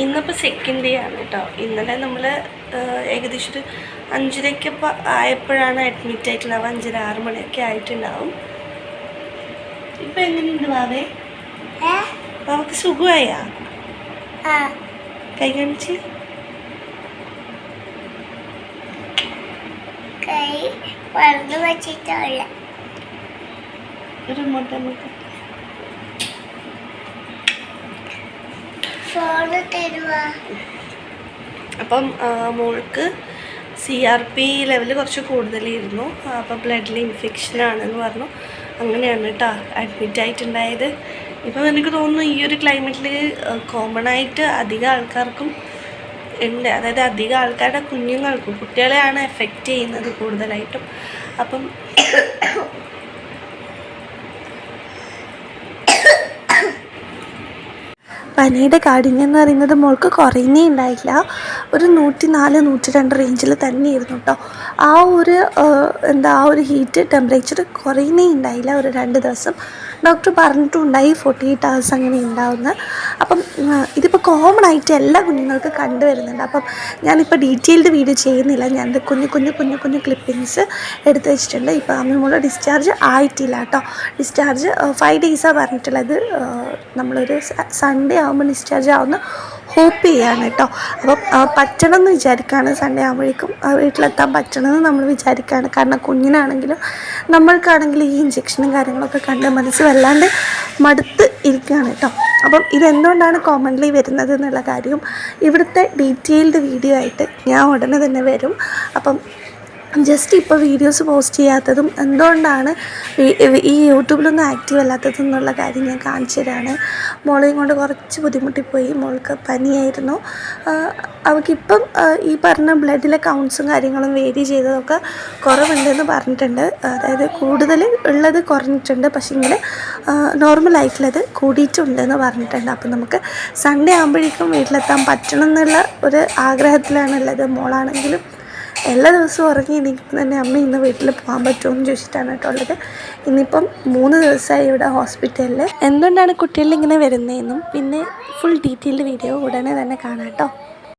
ഇന്നിപ്പോൾ second day ആണ് കേട്ടോ ഇന്നലെ നമ്മൾ ഏകദേശം ഒരു അഞ്ചരയ്ക്ക് ആയപ്പോഴാണ് അഡ്മിറ്റ് ആയിട്ടുണ്ടാവുക അഞ്ചര ആറ് മണിയൊക്കെ ആയിട്ടുണ്ടാവും. ഇപ്പം എങ്ങനെയുണ്ട് ബാബേ? ബാബക്ക് സുഖമായാ? കൈ കാണിച്ച്. ഒരു മുട്ട മുട്ട. അപ്പം മോൾക്ക് സി ആർ പി ലെവൽ കുറച്ച് കൂടുതലായിരുന്നു അപ്പം ബ്ലഡിൽ ഇൻഫെക്ഷൻ ആണെന്ന് പറഞ്ഞു. അങ്ങനെയാണ് കേട്ടോ അഡ്മിറ്റ് ആയിട്ടുണ്ടായത്. ഇപ്പം എനിക്ക് തോന്നുന്നു ഈ ഒരു ക്ലൈമറ്റിൽ കോമൺ ആയിട്ട് അധികം ആൾക്കാർക്കും ഉണ്ട്. അതായത് അധികം ആൾക്കാരുടെ കുഞ്ഞുങ്ങൾക്കും കുട്ടികളെയാണ് എഫക്റ്റ് ചെയ്യുന്നത് കൂടുതലായിട്ടും. അപ്പം പനിയുടെ കാഠിന്യം എന്ന് പറയുന്നത് മോൾക്ക് കുറയുന്നേ ഉണ്ടായില്ല. ഒരു നൂറ്റി നാല് നൂറ്റി രണ്ട് റേഞ്ചിൽ തന്നെയായിരുന്നു കേട്ടോ ആ ഒരു എന്താ ആ ഒരു ഹീറ്റ് ടെമ്പറേച്ചർ കുറയുന്നേ ഉണ്ടായില്ല ഒരു രണ്ട് ദിവസം. ഡോക്ടർ പറഞ്ഞിട്ടുണ്ടായി ഫോർട്ടി എയ്റ്റ് ഹവേഴ്സ് അങ്ങനെ ഉണ്ടാവുന്ന അപ്പം ഇതിപ്പോൾ കോമൺ ആയിട്ട് എല്ലാ കുഞ്ഞുങ്ങൾക്കും കണ്ടുവരുന്നുണ്ട് അപ്പം ഞാനിപ്പോൾ ഡീറ്റെയിൽഡ് വീഡിയോ ചെയ്യുന്നില്ല. ഞാനത് കുഞ്ഞു കുഞ്ഞു കുഞ്ഞു കുഞ്ഞു ക്ലിപ്പിങ്സ് എടുത്തു വെച്ചിട്ടുണ്ട്. ഇപ്പോൾ അമ്മ ഡിസ്ചാർജ് ആയിട്ടില്ല കേട്ടോ. ഡിസ്ചാർജ് ഫൈവ് ഡേയ്സാണ് പറഞ്ഞിട്ടുള്ളത്. നമ്മളൊരു സൺഡേ ആകുമ്പോൾ ഡിസ്ചാർജ് ആവുന്ന ഹോപ്പ് ചെയ്യാണ് കേട്ടോ. അപ്പം പറ്റണം എന്ന് വിചാരിക്കുകയാണ് സൺഡേ ആകുമ്പോഴേക്കും വീട്ടിലെത്താൻ പറ്റണമെന്ന് നമ്മൾ വിചാരിക്കുകയാണ് കാരണം കുഞ്ഞിനാണെങ്കിലും നമ്മൾക്കാണെങ്കിലും ഈ ഇഞ്ചെക്ഷനും കാര്യങ്ങളൊക്കെ കണ്ട് മനസ്സ് വല്ലാണ്ട് മടുത്ത് ഇരിക്കുകയാണ് കേട്ടോ. അപ്പം ഇതെന്തുകൊണ്ടാണ് കോമൺലി വരുന്നത് എന്നുള്ള കാര്യം ഇവിടുത്തെ ഡീറ്റെയിൽഡ് വീഡിയോ ആയിട്ട് ഞാൻ ഉടനെ തന്നെ വരും. അപ്പം ജസ്റ്റ് ഇപ്പോൾ വീഡിയോസ് പോസ്റ്റ് ചെയ്യാത്തതും എന്തുകൊണ്ടാണ് ഈ- യൂട്യൂബിലൊന്നും ആക്റ്റീവ് അല്ലാത്തതും എന്നുള്ള കാര്യം ഞാൻ കാണിച്ചു തരാണ് മോളെയും കൊണ്ട് കുറച്ച് ബുദ്ധിമുട്ടിപ്പോയി. മോൾക്ക് പനിയായിരുന്നു. അവൾക്കിപ്പം ഈ പറഞ്ഞ ബ്ലഡിലെ കൗണ്ട്സും കാര്യങ്ങളും വേരി ചെയ്തതൊക്കെ കുറവുണ്ടെന്ന് പറഞ്ഞിട്ടുണ്ട്. അതായത് കൂടുതൽ ഉള്ളത് കുറഞ്ഞിട്ടുണ്ട്. പക്ഷേ ഇങ്ങനെ നോർമലായിട്ടുള്ളത് കൂടിയിട്ടുണ്ടെന്ന് പറഞ്ഞിട്ടുണ്ട്. അപ്പം നമുക്ക് സൺഡേ ആകുമ്പോഴേക്കും വീട്ടിലെത്താൻ പറ്റണം എന്നുള്ള ഒരു ആഗ്രഹത്തിലാണുള്ളത് മോളാണെങ്കിലും എല്ലാ ദിവസവും ഉറങ്ങി എണീക്കുമ്പോൾ തന്നെ അമ്മ ഇന്ന് വീട്ടിൽ പോകാൻ പറ്റുമോ എന്ന് ചോദിച്ചിട്ടാണ് കേട്ടോ ഉള്ളത്. ഇന്നിപ്പം മൂന്ന് ദിവസമായി ഇവിടെ ഹോസ്പിറ്റലിൽ എന്തുകൊണ്ടാണ് കുട്ടികളിൽ ഇങ്ങനെ വരുന്നതെന്നും പിന്നെ ഫുൾ ഡീറ്റെയിൽഡ് വീഡിയോ ഉടനെ തന്നെ കാണാം കേട്ടോ.